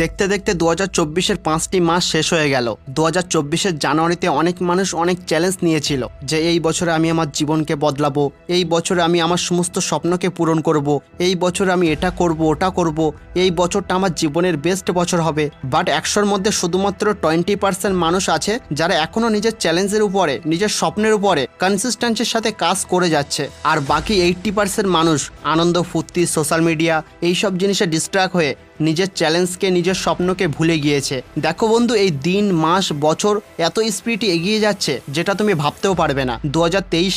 দেখতে দেখতে দু হাজার চব্বিশের পাঁচটি মাস শেষ হয়ে গেল। দু হাজার চব্বিশের জানুয়ারিতে অনেক মানুষ অনেক চ্যালেঞ্জ নিয়েছিল যে এই বছরে আমি আমার জীবনকে বদলাবো, এই বছরে আমি আমার সমস্ত স্বপ্নকে পূরণ করব, এই বছরে আমি এটা করব, ওটা করব, এই বছরটা আমার জীবনের বেস্ট বছর হবে। বাট একশোর মধ্যে শুধুমাত্র টোয়েন্টি পার্সেন্ট মানুষ আছে যারা এখনও নিজের চ্যালেঞ্জের উপরে, নিজের স্বপ্নের উপরে কনসিস্টেন্সির সাথে কাজ করে যাচ্ছে। আর বাকি এইটটি পার্সেন্ট মানুষ আনন্দ, ফুর্তি সোশ্যাল মিডিয়া এইসব জিনিসে ডিস্ট্রাক্ট হয়ে নিজের চ্যালেঞ্জকে নিজের স্বপ্নকে ভুলে গিয়েছে। দেখো বন্ধু, এই দিন, মাস, বছর এত স্পিডে এগিয়ে যাচ্ছে, যেটা তুমি ভাবতেও পারবে না। দু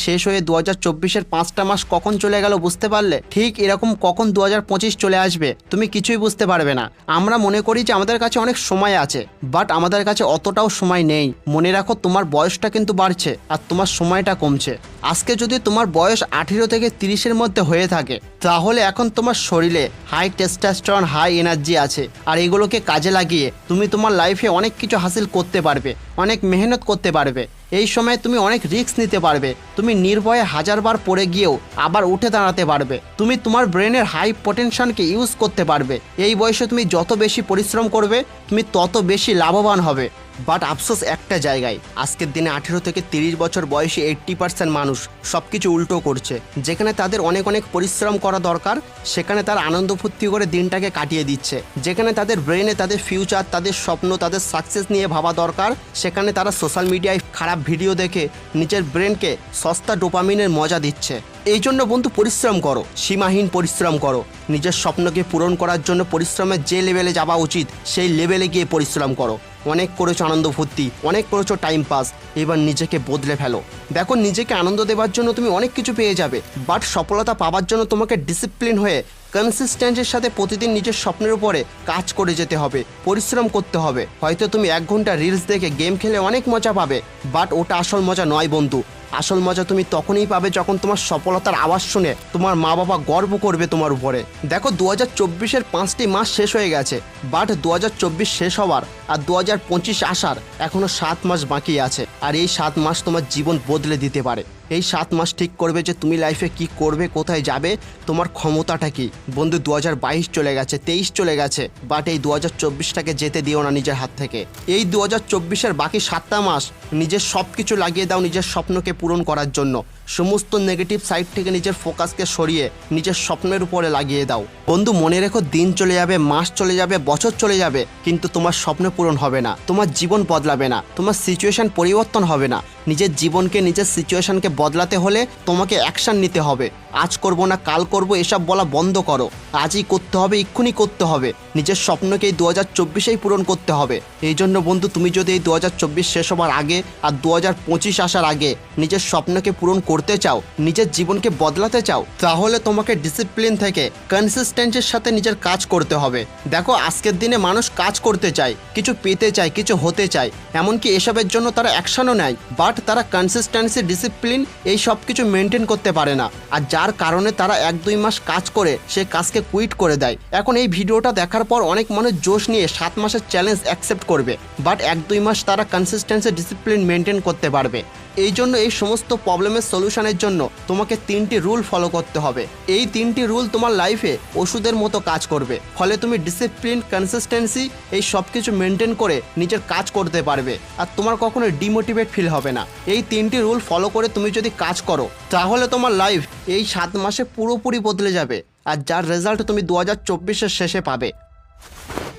শেষ হয়ে দু হাজার চব্বিশের পাঁচটা মাস কখন চলে গেল বুঝতে পারলে? ঠিক এরকম কখন দু হাজার পঁচিশ চলে আসবে, তুমি কিছুই বুঝতে পারবে না। আমরা মনে করি যে আমাদের কাছে অনেক সময় আছে, বাট আমাদের কাছে অতটাও সময় নেই। মনে রাখো, তোমার বয়সটা কিন্তু বাড়ছে, আর তোমার সময়টা কমছে। আজকে যদি তোমার বয়স আঠেরো থেকে তিরিশের মধ্যে হয়ে থাকে, তাহলে এখন তোমার শরীরে হাই টেস্টাস্টরন হাই এনার্জি আছে, আর এগুলোকে কাজে লাগিয়ে তুমি তোমার লাইফে অনেক কিছু হাসিল করতে পারবে, অনেক মেহনত করতে পারবে। এই সময় তুমি অনেক রিস্ক নিতে পারবে। তুমি নির্ভয়ে হাজারবার পড়ে গিয়েও আবার উঠে দাঁড়াতে পারবে। তুমি তোমার ব্রেনের হাই পটেনশনকে ইউজ করতে পারবে। এই বয়সে তুমি যত বেশি পরিশ্রম করবে, তুমি তত বেশি লাভবান হবে। বাট আফসোস একটা জায়গায়, আজকের দিনে আঠেরো থেকে তিরিশ বছর বয়সী এইট্টি পার্সেন্ট মানুষ সব কিছু উল্টো করছে। যেখানে তাদের অনেক অনেক পরিশ্রম করা দরকার, সেখানে তারা আনন্দ ফুর্তি করে দিনটাকে কাটিয়ে দিচ্ছে। যেখানে তাদের ব্রেনে তাদের ফিউচার তাদের স্বপ্ন, তাদের সাকসেস নিয়ে ভাবা দরকার, সেখানে তারা সোশ্যাল মিডিয়ায় খারাপ ভিডিও দেখে নিজের ব্রেনকে সস্তা ডোপামিনের মজা দিচ্ছে। এই জন্য বন্ধু পরিশ্রম করো, সীমাহীন পরিশ্রম করো। নিজের স্বপ্নকে পূরণ করার জন্য পরিশ্রমের যে লেভেলে যাওয়া উচিত, সেই লেভেলে গিয়ে পরিশ্রম করো। অনেক করেছ আনন্দ ভর্তি অনেক করেছ টাইম পাস এবার নিজেকে বদলে ফেলো। দেখো, নিজেকে আনন্দ দেওয়ার জন্য তুমি অনেক কিছু পেয়ে যাবে বাট সফলতা পাওয়ার জন্য তোমাকে ডিসিপ্লিন হয়ে কনসিস্টেন্সির সাথে প্রতিদিন নিজের স্বপ্নের উপরে কাজ করে যেতে হবে, পরিশ্রম করতে হবে। হয়তো তুমি এক ঘণ্টা রিলস দেখে গেম খেলে অনেক মজা পাবে বাট ওটা আসল মজা নয় বন্ধু। আসল মজা তুমি তখনই পাবে যখন তোমার সফলতার আওয়াজ শুনে তোমার মা বাবা গর্ব করবে তোমার উপরে। দেখো দু হাজার চব্বিশের পাঁচটি মাস শেষ হয়ে গেছে বাট দু হাজার চব্বিশ শেষ হওয়ার আর দু হাজার পঁচিশ আসার এখনও সাত মাস বাকি আছে, আর এই সাত মাস তোমার জীবন বদলে দিতে পারে। এই সাত মাস ঠিক করবে যে তুমি লাইফে কি করবে, কোথায় যাবে, তোমার ক্ষমতাটা কি? বন্ধু দু হাজার বাইশ চলে গেছে, তেইশ চলে গেছে বাট এই দু হাজার চব্বিশটাকে যেতে দিও না নিজের হাত থেকে। এই দু হাজার চব্বিশের বাকি সাতটা মাস নিজের সব কিছু লাগিয়ে দাও নিজের স্বপ্নকে পূরণ করার জন্য। সমস্ত নেগেটিভ সাইড থেকে নিজের ফোকাসকে সরিয়ে নিজের স্বপ্নের উপরে লাগিয়ে দাও। বন্ধু, মনে রেখো দিন চলে যাবে, মাস চলে যাবে, বছর চলে যাবে, কিন্তু তোমার স্বপ্ন পূরণ হবে না। তোমার জীবন বদলাবে না। তোমার সিচুয়েশন পরিবর্তন হবে না। নিজের জীবনকে, নিজের সিচুয়েশনকে বদলাতে হলে তোমাকে অ্যাকশান নিতে হবে। আজ করব না, কাল করব, এসব বলা বন্ধ করো। আজই করতে হবে, এক্ষুনি করতে হবে। নিজের স্বপ্নকে এই দু হাজার চব্বিশেই পূরণ করতে হবে। এই জন্য বন্ধু, তুমি যদি এই দু হাজার চব্বিশ শেষ হওয়ার আগে আর দু হাজার পঁচিশ আসার আগে নিজের স্বপ্নকে পূরণ করতে চাও, নিজের জীবনকে বদলাতে চাও, তাহলে তোমাকে ডিসিপ্লিন থেকে কনসিস্টেন্সির সাথে নিজের কাজ করতে হবে। দেখো, আজকের দিনে মানুষ কাজ করতে চায়, কিছু পেতে চায়, কিছু হতে চায়, এমনকি এসবের জন্য তারা অ্যাকশনও নেয় বাট তারা কনসিস্টেন্সি ডিসিপ্লিন এই সব কিছু মেনটেন করতে পারে না। আর যার কারণে তারা এক দুই মাস কাজ করে, সে কাজকে কুইট করে দেয়। এখন এই ভিডিওটা দেখার পর অনেক মানুষ জোশ নিয়ে সাত মাসের চ্যালেঞ্জ অ্যাকসেপ্ট করবে বাট এক দুই মাস তারা কনসিস্টেন্সি ডিসিপ্লিন মেনটেন করতে পারবে। এই জন্য এই সমস্ত প্রবলেমের সলিউশনের জন্য তোমাকে তিনটি রুল ফলো করতে হবে। এই তিনটি রুল তোমার লাইফে ওষুধের মতো কাজ করবে। ফলে তুমি ডিসিপ্লিন কনসিস্টেন্সি এই সব কিছু মেনটেন করে নিজের কাজ করতে পারবে। আর তোমার কখনো ডিমোটিভেট ফিল হবে না। এই তিনটি রুল ফলো করে তুমি যদি কাজ করো, তাহলে তোমার লাইফ এই সাত মাসে পুরোপুরি বদলে যাবে। আর যার রেজাল্ট তুমি দু হাজার চব্বিশের শেষে পাবে।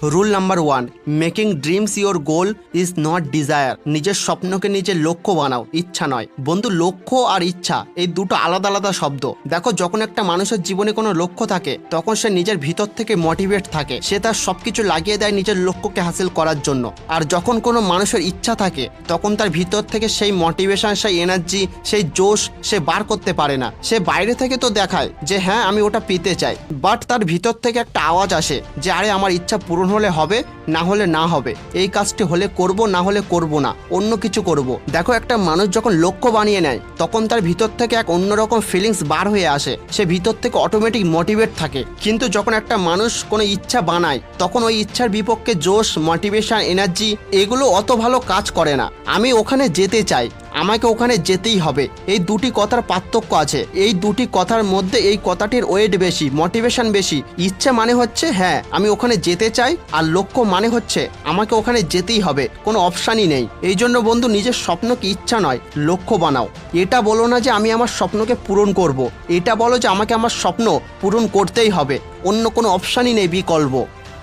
Rule number one making dreams your goal is not desire নিজের স্বপ্নকে নিজের লক্ষ্য বানাও, ইচ্ছা নয়। বন্ধু, লক্ষ্য আর ইচ্ছা, এই দুটো আলাদা আলাদা শব্দ। দেখো, যখন একটা মানুষের জীবনে কোনো লক্ষ্য থাকে, তখন সে নিজের ভিতর থেকে মোটিভেট থাকে। সে তার সবকিছু লাগিয়ে দেয় নিজের লক্ষ্যকে হাসিল করার জন্য। আর যখন কোনো মানুষের ইচ্ছা থাকে, তখন তার ভিতর থেকে সেই মোটিভেশন সেই এনার্জি সেই জোশ সে বার করতে পারে না। সে বাইরে থেকে তো দেখায় যে হ্যাঁ আমি ওটা পেতে চাই। বাট তার ভিতর থেকে একটা আওয়াজ আসে যে, আরে, আমার ইচ্ছা পূরণ হলে হবে, না হলে না হবে। এই কাজটি হলে করব, না হলে করব না। অন্য কিছু করব। দেখো, একটা মানুষ যখন লক্ষ্য বানিয়ে নেয়, তখন তার ভিতর থেকে এক অন্যরকম ফিলিংস বার হয়ে আসে। সে ভিতর থেকে অটোমেটিক মোটিভেট থাকে। কিন্তু যখন একটা মানুষ কোনো ইচ্ছা বানায়, তখন ওই ইচ্ছার বিপক্ষে জোশ মোটিভেশন এনার্জি এগুলো অত ভালো কাজ করে না। আমি ওখানে যেতে চাই। আমাকে ওখানে যেতেই হবে। এই দুটি কথার পার্থক্য আছে। এই দুটি কথার মধ্যে এই কথাটির ওয়েট বেশি মোটিভেশন বেশি। ইচ্ছে মানে হচ্ছে হ্যাঁ আমি ওখানে যেতে চাই, আর লক্ষ্য মানে হচ্ছে, আমাকে ওখানে যেতেই হবে। কোনো অপশানই নেই। এই জন্য বন্ধু, নিজের স্বপ্নকে ইচ্ছা নয়, লক্ষ্য বানাও। এটা বলো না যে আমি আমার স্বপ্নকে পূরণ করব। এটা বলো যে আমাকে আমার স্বপ্ন পূরণ করতেই হবে। অন্য কোনো অপশানই নেই বিকল্প।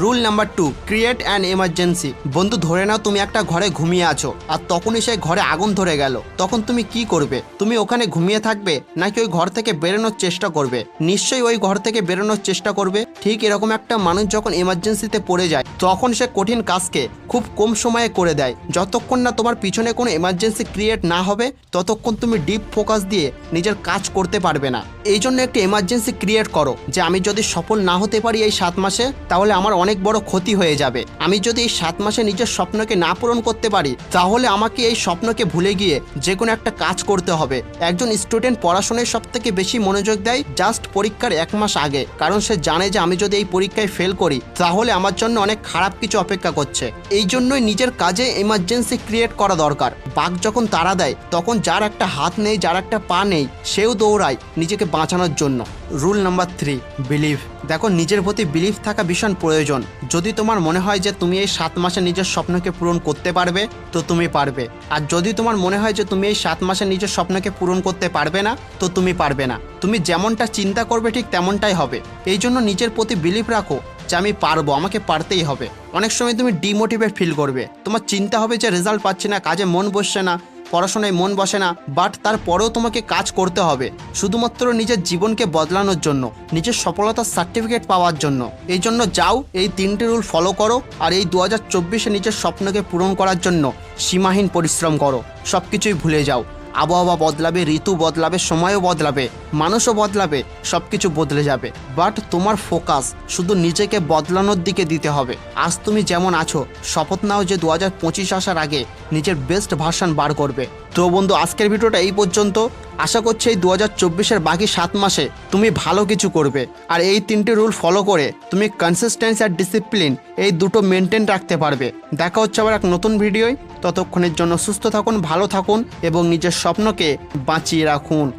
Rule number two create an emergency বন্ধু, ধরে নাও তুমি একটা ঘরে ঘুমিয়ে আছো, আর তখনই সেই ঘরে আগুন ধরে গেল। তখন তুমি কি করবে? তুমি ওখানে ঘুমিয়ে থাকবে, নাকি ওই ঘর থেকে বেরোনোর চেষ্টা করবে? নিশ্চয়ই ওই ঘর থেকে বেরোনোর চেষ্টা করবে। ঠিক এরকম একটা মানুষ যখন এমার্জেন্সিতে পড়ে যায়, তখন সে কঠিন কাজকে খুব কম সময়ে করে দেয়। যতক্ষণ না তোমার পিছনে কোনো এমার্জেন্সি ক্রিয়েট না হবে, ততক্ষণ তুমি ডিপ ফোকাস দিয়ে নিজের কাজ করতে পারবে না। এই জন্য একটি এমার্জেন্সি ক্রিয়েট করো, যে আমি যদি সফল না হতে পারি এই সাত মাসে, তাহলে আমার অনেক বড় ক্ষতি হয়ে যাবে। আমি যদি এই সাত মাসে নিজের স্বপ্নকে না পূরণ করতে পারি, তাহলে আমাকে এই স্বপ্নকে ভুলে গিয়ে যে কোনো একটা কাজ করতে হবে। একজন স্টুডেন্ট পড়াশোনায় সব থেকে বেশি মনোযোগ দেয় জাস্ট পরীক্ষার এক মাস আগে, কারণ সে জানে যে আমি যদি এই পরীক্ষায় ফেল করি, তাহলে আমার জন্য অনেক খারাপ কিছু অপেক্ষা করছে। এই জন্যই নিজের কাজে এমার্জেন্সি ক্রিয়েট করা দরকার। বাঘ যখন তারা দেয়, তখন যার একটা হাত নেই, যার একটা পা নেই, সেও দৌড়ায় নিজেকে বাঁচানোর জন্য। রুল নাম্বার থ্রি বিলিভ দেখো, নিজের প্রতি বিলিভ থাকা ভীষণ প্রয়োজন। যদি তোমার মনে হয় যে তুমি এই সাত মাসে নিজের স্বপ্নকে পূরণ করতে পারবে, তো তুমি পারবে। আর যদি তোমার মনে হয় যে তুমি এই সাত মাসে নিজের স্বপ্নকে পূরণ করতে পারবে না, তো তুমি পারবে না। তুমি যেমনটা চিন্তা করবে ঠিক তেমনটাই হবে। এই জন্য নিজের প্রতি বিলিভ রাখো যে আমি পারব, আমাকে পারতেই হবে। অনেক সময় তুমি ডিমোটিভেট ফিল করবে। তোমার চিন্তা হবে যে রেজাল্ট পাচ্ছি না, কাজে মন বসছে না পড়াশোনায় মন বসে না বাট তারপরেও তোমাকে কাজ করতে হবে। শুধুমাত্র নিজের জীবনকে বদলানোর জন্য, নিজের সফলতার সার্টিফিকেট পাওয়ার জন্য। এই জন্য যাও, এই তিনটি রুল ফলো করো, আর এই দু হাজার চব্বিশে নিজের স্বপ্নকে পূরণ করার জন্য সীমাহীন পরিশ্রম করো। সব কিছুই ভুলে যাও। আবহাওয়া বদলাবে, ঋতু বদলাবে, সময়ও বদলাবে, মানুষও বদলাবে সব কিছু বদলে যাবে। বাট তোমার ফোকাস শুধু নিজেকে বদলানোর দিকে দিতে হবে। আজ তুমি যেমন আছো, শপথ নাও যে দু হাজার পঁচিশ আসার আগে নিজের বেস্ট ভার্সান বার করবে। তো বন্ধু, আজকের ভিডিওটা এই পর্যন্ত। আশা করছি এই দু হাজার চব্বিশের বাকি সাত মাসে তুমি ভালো কিছু করবে। আর এই তিনটি রুল ফলো করে তুমি কনসিস্টেন্সি আর ডিসিপ্লিন এই দুটো মেনটেন রাখতে পারবে। দেখা হচ্ছে আবার এক নতুন ভিডিওয়। ততক্ষণের জন্য সুস্থ থাকুন, ভালো থাকুন এবং নিজের স্বপ্নকে বাঁচিয়ে রাখুন।